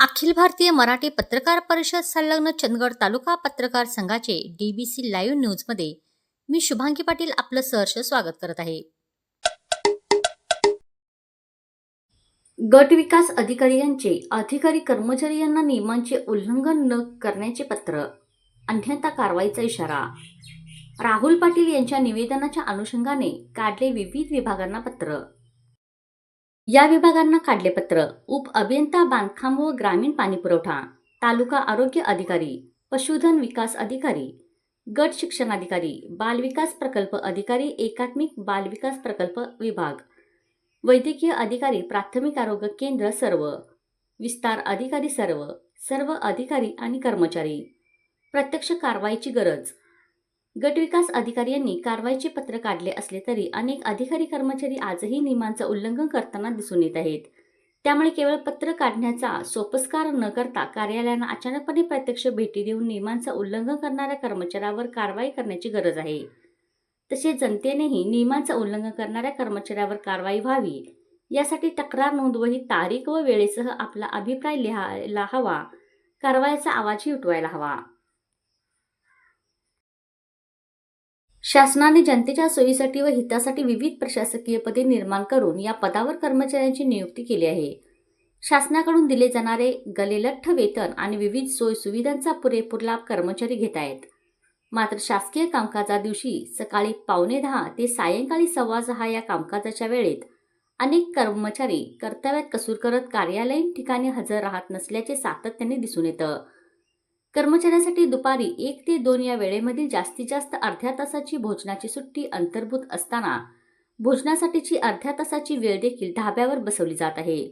अखिल भारतीय मराठी पत्रकार परिषद संलग्न चंदगड तालुका पत्रकार संघाचे डीबीसी लाईव्ह न्यूजमध्ये मी शुभांगी पाटील आपलं सहर्ष स्वागत करत आहे. गट विकास अधिकारी यांचे अधिकारी कर्मचारी यांना नियमांचे उल्लंघन न करण्याचे पत्र अन्यथा कारवाईचा इशारा. राहुल पाटील यांच्या निवेदनाच्या अनुषंगाने काढले विविध विभागांना पत्र. या विभागांना काढले पत्र. उप अभियंता बांधकाम व ग्रामीण पाणीपुरवठा तालुका आरोग्य अधिकारी पशुधन विकास अधिकारी गट शिक्षणाधिकारी बालविकास प्रकल्प अधिकारी एकात्मिक बालविकास प्रकल्प विभाग. वैद्यकीय अधिकारी प्राथमिक आरोग्य केंद्र सर्व. विस्तार अधिकारी सर्व सर्व अधिकारी आणि कर्मचारी. प्रत्यक्ष कारवाईची गरज. गटविकास अधिकारी यांनी कारवाईचे पत्र काढले असले तरी अनेक अधिकारी कर्मचारी आजही नियमांचं उल्लंघन करताना दिसून येत आहेत. त्यामुळे केवळ पत्र काढण्याचा सोपस्कार न करता कार्यालयांना अचानकपणे प्रत्यक्ष भेटी देऊन नियमांचं उल्लंघन करणाऱ्या कर्मचाऱ्यावर कारवाई करण्याची गरज आहे. तसेच जनतेनेही नियमांचं उल्लंघन करणाऱ्या कर्मचाऱ्यावर कारवाई व्हावी यासाठी तक्रार नोंदवही तारीख व वेळेसह आपला अभिप्राय लिहायला हवा कारवाईचा आवाजही उठवायला हवा. शासनाने जनतेच्या सोयीसाठी व हितासाठी विविध प्रशासकीय पदे निर्माण करून या पदावर कर्मचाऱ्यांची नियुक्ती केली आहे. शासनाकडून दिले जाणारे गलेलठ्ठ वेतन आणि विविध सोय सुविधांचा पुरेपूर लाभ कर्मचारी घेत आहेत. मात्र शासकीय कामकाजा दिवशी सकाळी पावणे दहा ते सायंकाळी सव्वा सहा या कामकाजाच्या वेळेत अनेक कर्मचारी कर्तव्यात कसूर करत कार्यालयीन ठिकाणी हजर राहत नसल्याचे सातत्याने दिसून येतं. कर्मचाऱ्यांसाठी दुपारी एक ते दोन या वेळेमधील जास्तीत जास्त अर्ध्या तासाची भोजनाची सुट्टी अंतर्भूत असताना भोजनासाठीची अर्ध्या तासाची वेळ देखील धाब्यावर बसवली जात आहे.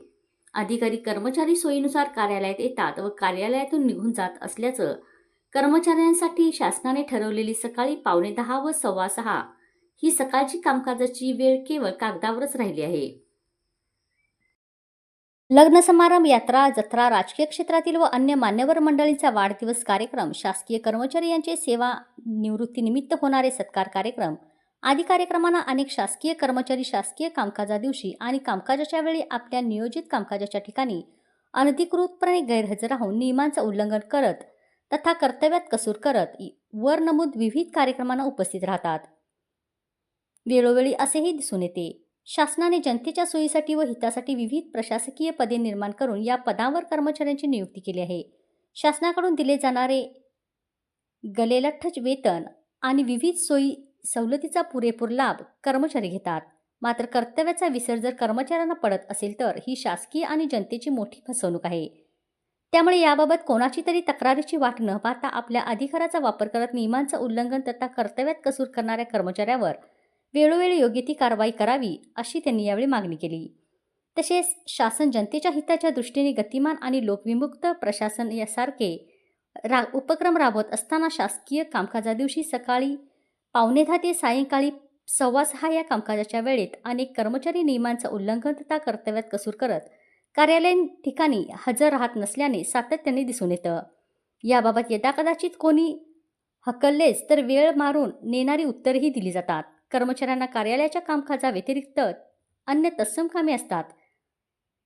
अधिकारी कर्मचारी सोयीनुसार कार्यालयात येतात व कार्यालयातून निघून जात असल्याचं कर्मचाऱ्यांसाठी शासनाने ठरवलेली सकाळी पावणे दहा व सव्वा सहा ही सकाळची कामकाजाची वेळ केवळ कागदावरच राहिली आहे. लग्न समारंभ यात्रा जत्रा राजकीय क्षेत्रातील व अन्य मान्यवर मंडळींचा वाढदिवस कार्यक्रम शासकीय कर्मचारी यांचे सेवा निवृत्तीनिमित्त होणारे सत्कार कार्यक्रम. आदी कार्यक्रमांना अनेक शासकीय कर्मचारी शासकीय कामकाजा दिवशी आणि कामकाजाच्या वेळी आपल्या नियोजित कामकाजाच्या ठिकाणी अनधिकृतपणे गैरहजर राहून नियमांचं उल्लंघन करत तथा कर्तव्यात कसूर करत वर नमूद विविध कार्यक्रमांना उपस्थित राहतात. वेळोवेळी असेही दिसून येते. शासनाने जनतेच्या सोयीसाठी व हितासाठी विविध प्रशासकीय पदे निर्माण करून या पदावर कर्मचाऱ्यांची नियुक्ती केली आहे. शासनाकडून दिले जाणारे गलेलठ्ठच वेतन आणि विविध सोयी सवलतीचा पुरेपूर लाभ कर्मचारी घेतात. मात्र कर्तव्याचा विसर जर कर्मचाऱ्यांना पडत असेल तर ही शासकीय आणि जनतेची मोठी फसवणूक आहे. त्यामुळे याबाबत कोणाची तरी तक्रारीची वाट न पाहता आपल्या अधिकाराचा वापर करत नियमांचं उल्लंघन तथा कर्तव्यात कसूर करणाऱ्या कर्मचाऱ्यावर वेळोवेळी योग्य ती कारवाई करावी अशी त्यांनी यावेळी मागणी केली. तसेच शासन जनतेच्या हिताच्या दृष्टीने गतिमान आणि लोकविमुक्त प्रशासन यासारखे रा उपक्रम राबवत असताना शासकीय कामकाजादिवशी सकाळी पावणे दहा ते सायंकाळी सव्वा सहा या कामकाजाच्या वेळेत अनेक कर्मचारी नियमांचं उल्लंघन तथा कर्तव्यात कसूर करत कार्यालयीन ठिकाणी हजर राहत नसल्याने सातत्याने दिसून येतं. याबाबत यदाकदाचित कोणी हकललेच तर वेळ मारून नेणारी उत्तरही दिली जातात. कर्मचाऱ्यांना कार्यालयाच्या कामकाजाव्यतिरिक्त अन्य तत्सम कामे असतात.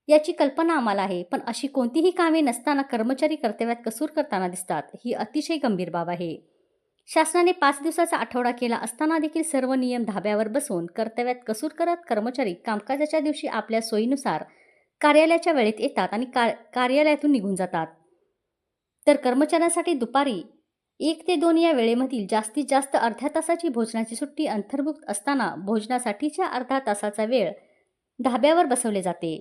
याची कल्पना आम्हाला आहे पण अशी कोणतीही कामे नसताना कर्मचारी कर्तव्यात कसूर करताना दिसतात ही अतिशय गंभीर बाब आहे. शासनाने पाच दिवसाचा आठवडा केला असताना देखील सर्व नियम धाब्यावर बसवून कर्तव्यात कसूर करत कर्मचारी कामकाजाच्या दिवशी आपल्या सोयीनुसार कार्यालयाच्या वेळेत येतात आणि का कार्यालयातून निघून जातात. तर कर्मचाऱ्यांसाठी दुपारी एक ते दोन या वेळेमधील जास्तीत जास्त अर्ध्या तासाची भोजनाची सुट्टी अंतर्भुक्त असताना भोजनासाठीच्या अर्धा तासाचा वेळ धाब्यावर बसवले जाते.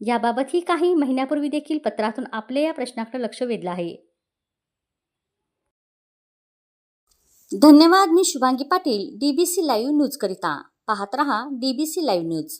याबाबतही काही महिन्यापूर्वी देखील पत्रातून आपल्या या प्रश्नाकडे लक्ष वेधलं आहे. धन्यवाद मी Shubhangi Patil DBC live news करिता. पाहत रहा डीबीसी लाईव्ह न्यूज